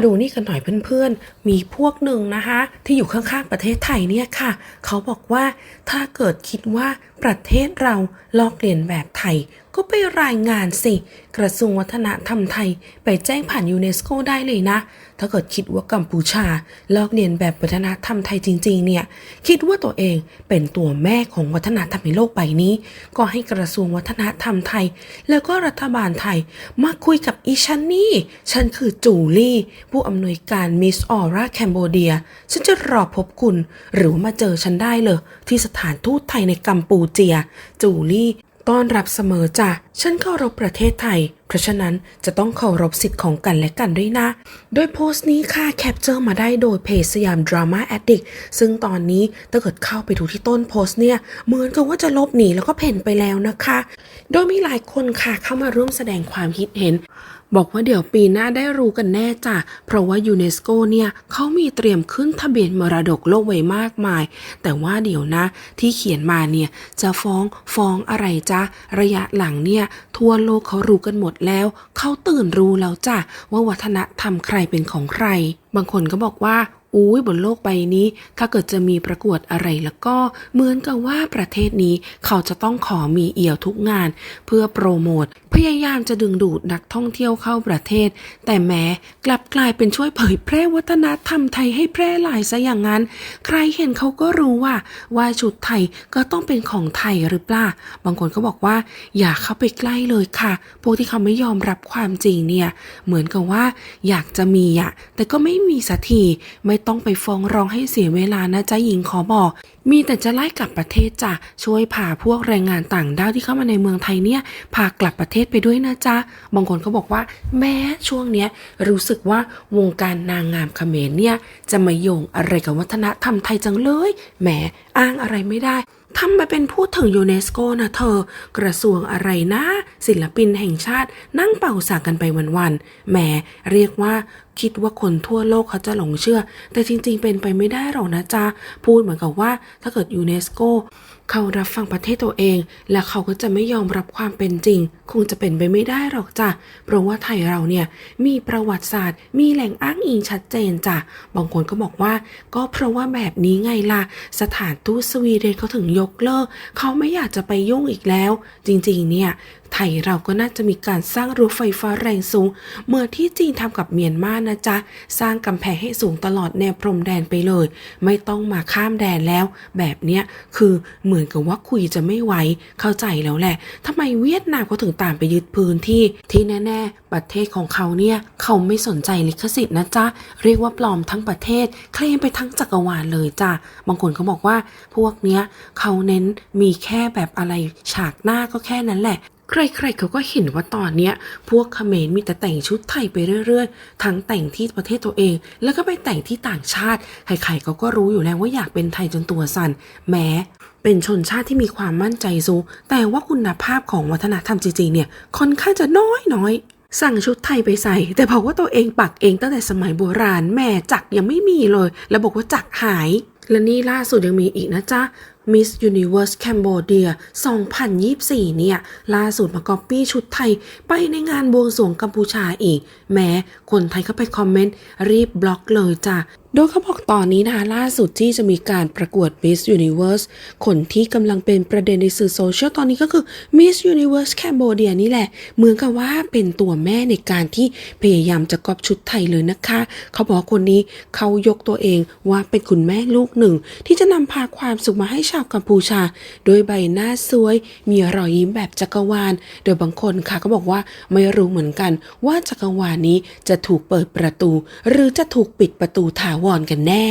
มาดูนี่กันหน่อยเพื่อนๆ มีพวกหนึ่งนะคะ ที่อยู่ข้างๆประเทศไทยเนี่ยค่ะ เขาบอกว่าถ้าเกิดคิดว่าประเทศเราลอกเลียนแบบไทยก็ไปรายงานสิ กระทรวงวัฒนธรรมไทย ไปแจ้งผ่านยูเนสโกได้เลยนะ ถ้าเกิดคิดว่ากัมพูชา ลอกเลียนแบบวัฒนธรรมไทยจริง ๆ เนี่ย คิดว่าตัวเองเป็นตัวแม่ของวัฒนธรรมในโลกใบนี้ ก็ให้กระทรวงวัฒนธรรมไทย แล้วก็รัฐบาลไทย มาคุยกับอีชันนี่ ฉันคือจูลี่ ผู้อำนวยการมิสออร่าแคนโบเดีย ฉันจะรอพบคุณ หรือมาเจอฉันได้เลยที่สถานทูตไทยในกัมพูเจีย จูลี่ ต้อนรับเสมอจ้ะ ฉันเคารพประเทศไทย เพราะฉะนั้นจะต้องเคารพสิทธิ์ของกันและกันด้วยนะ โดยโพสต์นี้ค่ะแคปเจอร์มาได้โดยเพจสยามดราม่าแอดดิกซึ่งตอนนี้ถ้าเกิดเข้าไปดูที่ต้นโพสต์เนี่ย เหมือนกับว่าจะลบหนีแล้วก็เพ่นไปแล้วนะคะ โดยมีหลายคนค่ะเข้ามาร่วมแสดงความคิดเห็นบอกว่าเดี๋ยวปีหน้าได้รู้กันแน่จ้ะ เพราะว่ายูเนสโกเนี่ยเขามีเตรียมขึ้นทะเบียนมรดกโลกไว้มากมาย แต่ว่าเดี๋ยวนะ ที่เขียนมาเนี่ยจะฟ้องฟ้องอะไรจ้ะระยะหลังเนี่ยทั่วโลกเขารู้กันหมดแล้ว เขาตื่นรู้แล้วจ้ะว่าวัฒนธรรมใครเป็นของใคร บางคนก็บอกว่า อุ้ยบนโลกใบนี้ ถ้าเกิดจะมีประกวดอะไรแล้วก็เหมือนกับว่าประเทศนี้เขาจะต้องขอมีเอี่ยวทุกงาน เพื่อโปรโมทพยายามจะดึงดูดนักท่องเที่ยวเข้าประเทศ แต่แม้กลับกลายเป็นช่วยเผยแพร่วัฒนธรรมไทยให้แพร่หลายซะอย่างนั้น ใครเห็นเขาก็รู้ว่าว่าชุดไทยก็ต้องเป็นของไทยหรือเปล่าบางคนก็บอกว่า อย่าเข้าไปใกล้เลยค่ะ พวกที่เขาไม่ยอมรับความจริงเนี่ย เหมือนกับว่า อยากจะมีอะแต่ก็ไม่มีสักทีไม่ต้องไปฟ้องร้องให้เสียเวลานะจ๊ะหญิงขอบอก มีแต่จะไล่กลับประเทศจ้ะช่วยพาพวกแรงงานต่างด้าวที่เข้ามาในเมืองไทยเนี่ยพากลับประเทศไปด้วยนะจ๊ะบางคนก็บอกว่า แม้ช่วงเนี้ยรู้สึกว่าวงการนางงามเขมรเนี่ยจะมาโยงอะไรกับวัฒนธรรมไทยจังเลยแหมอ้างอะไรไม่ได้ทำมาเป็นพูดถึงยูเนสโกนะเธอ กระทรวงอะไรนะ ศิลปินแห่งชาตินั่งเป่าสากกันไปวันๆแหมเรียกว่าคิดว่าคนทั่วโลกเขาจะหลงเชื่อ แต่จริงๆ เป็นไปไม่ได้หรอกนะจ๊ะ พูดเหมือนกับว่าถ้าเกิดยูเนสโกเขารับฟังประเทศตัวเอง และเขาก็จะไม่ยอมรับความเป็นจริง คงจะเป็นไปไม่ได้หรอกจ้ะ เพราะว่าไทยเราเนี่ยมีประวัติศาสตร์ มีแหล่งอ้างอิงชัดเจนจ้ะ บางคนก็บอกว่า ก็เพราะว่าแบบนี้ไงล่ะ สถานทูตสวีเดนเขาถึงยกเลิก เขาไม่อยากจะไปยุ่งอีกแล้ว จริงๆ เนี่ย ไทยเราก็น่าจะมีการสร้างรั้วไฟฟ้าแรงสูงเมื่อที่จีนทำกับเมียนมานะจ๊ะ สร้างกำแพงให้สูงตลอดแนวพรมแดนไปเลย ไม่ต้องมาข้ามแดนแล้ว แบบเนี้ยคือเหมือนกับว่าคุยจะไม่ไหวเข้าใจแล้วแหละทำไมเวียดนามเขาถึงตามไปยึดพื้นที่ ที่แน่ๆ ประเทศของเขาเนี่ยเขาไม่สนใจลิขสิทธิ์นะจ๊ะ เรียกว่าปลอมทั้งประเทศ เคลมไปทั้งจักรวาลเลยจ้ะบางคนเขาบอกว่าพวกเนี้ยเขาเน้นมีแค่แบบอะไรฉากหน้าก็แค่นั้นแหละ ใครๆเขาก็เห็นว่าตอนเนี้ยพวกเขมรมีแต่แต่งชุดไทยไปเรื่อยๆ ทั้งแต่งที่ประเทศตัวเอง แล้วก็ไปแต่งที่ต่างชาติ ใครๆเขาก็รู้อยู่แล้วว่าอยากเป็นไทยจนตัวสั่นแม้เป็นชนชาติที่มีความมั่นใจสูงแต่ว่าคุณภาพของวัฒนธรรมจริงๆเนี่ยค่อนข้างจะน้อยน้อยสั่งชุดไทยไปใส่ แต่บอกว่าตัวเองปักเองตั้งแต่สมัยโบราณแม่จักยังไม่มีเลย แล้วบอกว่าจักหาย และนี่ล่าสุดยังมีอีกนะจ๊ะ Miss Universe Cambodia 2024 เนี่ย ล่าสุดมาก๊อปปี้ชุดไทย ไปในงานบวงสรวงกัมพูชาอีก แม้คนไทยเข้าไปคอมเมนต์ รีบบล็อกเลยจ้ะโดยเขาบอกตอนนี้นะคะล่าสุดที่จะมีการประกวด Miss Universe คนที่กำลังเป็นประเด็นในสื่อโซเชียลตอนนี้ก็คือ Miss Universe Cambodia นี่แหละ เหมือนกับว่าเป็นตัวแม่ในการที่พยายามจะกอปชุดไทยเลยนะคะ เขาบอกคนนี้เขายกตัวเองว่าเป็นคุณแม่ลูกหนึ่ง ที่จะนำพาความสุขมาให้ชาวกัมพูชา โดยใบหน้าสวย มีรอยยิ้มแบบจักรวาล โดยบางคนค่ะก็บอกว่าไม่รู้เหมือนกันว่าจักรวาลนี้จะถูกเปิดประตู หรือจะถูกปิดประตูถาวรกันแน่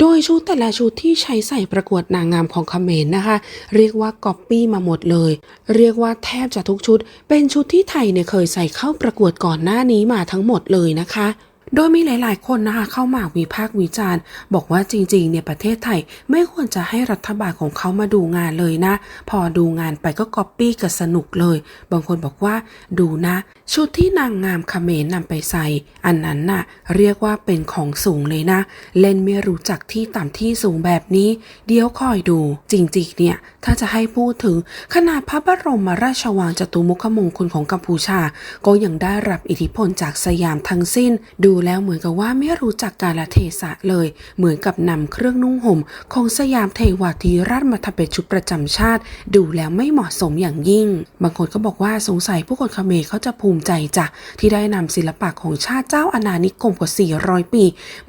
โดยชุดแต่ละชุดที่ใช้ใส่ประกวดนางงามของเขมรนะคะ เรียกว่าก๊อปปี้มาหมดเลย เรียกว่าแทบจะทุกชุด เป็นชุดที่ไทยเนี่ยเคยใส่เข้าประกวดก่อนหน้านี้มาทั้งหมดเลยนะคะ โดยมีหลาย ๆ คนนะคะเข้ามาวิพากษ์วิจารณ์ บอกว่าจริง ๆ เนี่ยประเทศไทยไม่ควรจะให้รัฐบาลของเขามาดูงานเลยนะ พอดูงานไปก็ก๊อปปี้กันสนุกเลย บางคนบอกว่าดูนะชุดที่นางงามเขมรนำไปใส่ อันนั้นน่ะ เรียกว่าเป็นของสูงเลยนะ เล่นไม่รู้จักที่ต่ำที่สูงแบบนี้ เดี๋ยวคอยดู จริงๆ เนี่ย ถ้าจะให้พูดถึงขนาดพระบรมราชวังจตุมุขมงคลของกัมพูชา ก็ยังได้รับอิทธิพลจากสยามทั้งสิ้น ดูแล้วเหมือนกับว่าไม่รู้จักกาลเทศะเลย เหมือนกับนำเครื่องนุ่งห่ม ของสยามเทวาธิราชมาทำเป็นชุดประจำชาติ ดูแล้วไม่เหมาะสมอย่างยิ่ง บางคนก็บอกว่าสงสัยผู้คนเขมรเขาจะภูมิใจจ้ะที่ได้นำศิลปะของชาติเจ้าอาณานิคมกว่า 400 ปี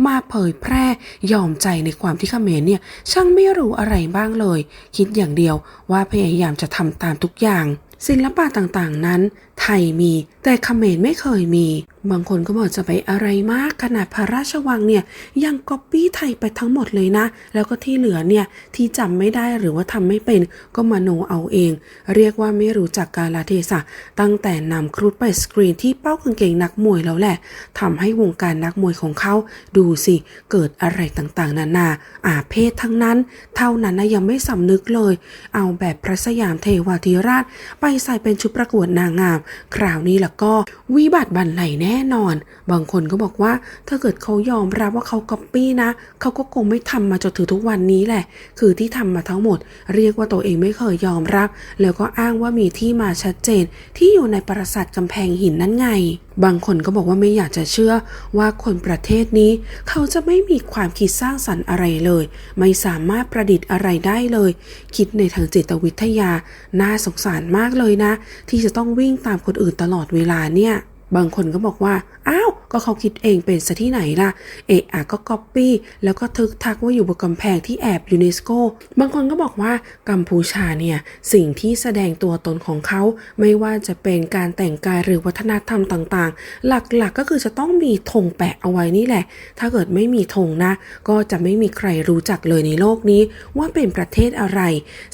มาเผยแพร่ยอมใจในความที่เขมรเนี่ยช่างไม่รู้อะไรบ้างเลย คิดอย่างเดียวว่าพยายามจะทำตามทุกอย่าง ศิลปะต่างๆนั้น ไทยมี แต่เขมรไม่เคยมี บางคนก็บอกจะไปอะไรมากขนาดพระราชวังเนี่ยยังก๊อปปี้ไทยไปทั้งหมดเลยนะ แล้วก็ที่เหลือเนี่ยที่จำไม่ได้หรือว่าทำไม่เป็นก็มาโนเอาเอง เรียกว่าไม่รู้จักกาลเทศะตั้งแต่นำครุฑไปสกรีนที่เป้ากางเกงนักมวยแล้วแหละทำให้วงการนักมวยของเขาดูสิเกิดอะไรต่างๆ นานาอาเพศทั้งนั้น เท่านั้นนะยังไม่สำนึกเลย เอาแบบพระสยามเทวาธิราช ไปใส่เป็นชุดประกวดนางงาม คราวนี้แล้วก็วิบัติบันไหลแน่น่นอน บางคนก็บอกว่าถ้าเกิดเขายอมรับว่าเขาก๊อปปี้นะ เขาก็คงไม่ทำมาจนถึงทุกวันนี้แหละ คือที่ทำมาทั้งหมด เรียกว่าตัวเองไม่เคยยอมรับ แล้วก็อ้างว่ามีที่มาชัดเจน ที่อยู่ในปราสาทกำแพงหินนั่นไง บางคนก็บอกว่าไม่อยากจะเชื่อว่าคนประเทศนี้ เขาจะไม่มีความคิดสร้างสรรค์อะไรเลย ไม่สามารถประดิษฐ์อะไรได้เลย คิดในทางจิตวิทยา น่าสงสารมากเลยนะ ที่จะต้องวิ่งตามคนอื่นตลอดเวลาเนี่ย บางคนก็บอกว่า อ้าว ก็เขาคิดเองเป็นซะที่ไหนล่ะ เอะอะก็ก๊อปปี้แล้วก็ทึกทักว่าอยู่บนกำแพงที่แอบยูเนสโก บางคนก็บอกว่ากัมพูชาเนี่ย สิ่งที่แสดงตัวตนของเขา ไม่ว่าจะเป็นการแต่งกายหรือวัฒนธรรมต่างๆ หลักๆก็คือจะต้องมีธงแปะเอาไว้นี่แหละ ถ้าเกิดไม่มีธงนะ ก็จะไม่มีใครรู้จักเลยในโลกนี้ ว่าเป็นประเทศอะไร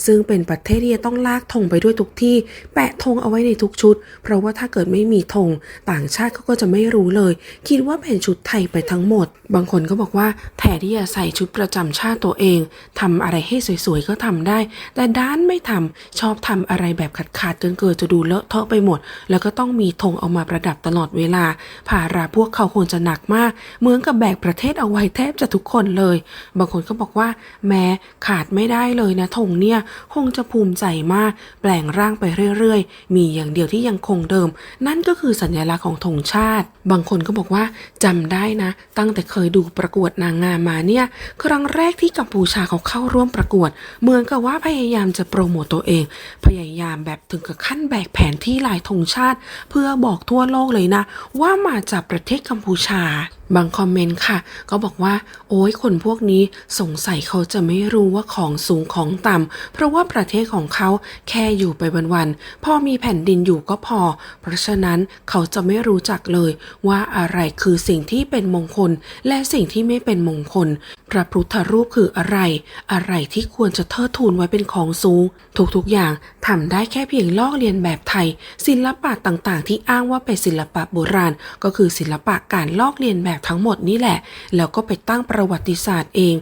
ซึ่งเป็นประเทศที่จะต้องลากธงไปด้วยทุกที่ แปะธงเอาไว้ในทุกชุด เพราะว่าถ้าเกิดไม่มีธงต่างชาติเขาก็จะไม่รู้เลย คิดว่าเป็นชุดไทยไปทั้งหมด บางคนก็บอกว่าแทนที่จะใส่ชุดประจำชาติตัวเองทำอะไรให้สวยๆก็ทำได้ แต่ด้านไม่ทำชอบทำอะไรแบบขาดๆจนเกิดจะดูเลอะเทอะไปหมด แล้วก็ต้องมีธงเอามาประดับตลอดเวลาภาระพวกเขาควรจะหนักมาก เหมือนกับแบกประเทศเอาไว้แทบจะทุกคนเลย บางคนก็บอกว่า แม้ขาดไม่ได้เลยนะธงเนี่ยคงจะภูมิใจมาก แปลงร่างไปเรื่อยๆ มีอย่างเดียวที่ยังคงเดิม นั่นก็คือสัญลักษณ์ของธงชาติ บางคนก็บอกว่าจำได้นะ ตั้งแต่เคยดูประกวดนางงามมาเนี่ย ครั้งแรกที่กัมพูชาเขาเข้าร่วมประกวด เหมือนกับว่าพยายามจะโปรโมตตัวเอง พยายามแบบถึงกับขั้นแบกแผนที่ลายธงชาติ เพื่อบอกทั่วโลกเลยนะ ว่ามาจากประเทศกัมพูชา บางคอมเมนต์ค่ะ ก็บอกว่า โอ้ยคนพวกนี้สงสัยเขาจะไม่รู้ว่าของสูงของต่ำเพราะว่าประเทศของเขาแค่อยู่ไปวันๆพอมีแผ่นดินอยู่ก็พอ เพราะฉะนั้นเขาจะไม่รู้จักเลยว่าอะไรคือสิ่งที่เป็นมงคล และสิ่งที่ไม่เป็นมงคลพระพุทธรูปคืออะไร อะไรที่ควรจะเทิดทูนไว้เป็นของสูง ทุกๆอย่างทำได้แค่เพียงลอกเลียนแบบไทย ศิลปะต่างๆ ที่อ้างว่าเป็นศิลปะโบราณ ก็คือศิลปะการลอกเลียนแบบทั้งหมดนี่แหละ แล้วก็ไปตั้งประวัติศาสตร์เอง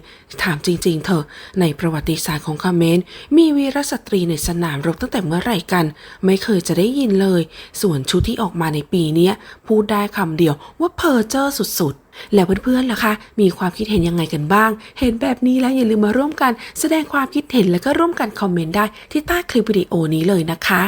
ถามจริง ๆ เถอะ ในประวัติศาสตร์ของคาเมนมีวีรสตรีในสนามรบตั้งแต่เมื่อไหร่กัน ไม่เคยจะได้ยินเลย ส่วนชุดที่ออกมาในปีนี้พูดได้คำเดียวว่าเพอเจอร์สุดๆแล้วเพื่อนๆล่ะคะ มีความคิดเห็นยังไงกันบ้าง เห็นแบบนี้แล้วอย่าลืมมาร่วมกัน แสดงความคิดเห็นแล้วก็ร่วมกันคอมเมนต์ได้ที่ใต้คลิปวิดีโอนี้เลยนะคะ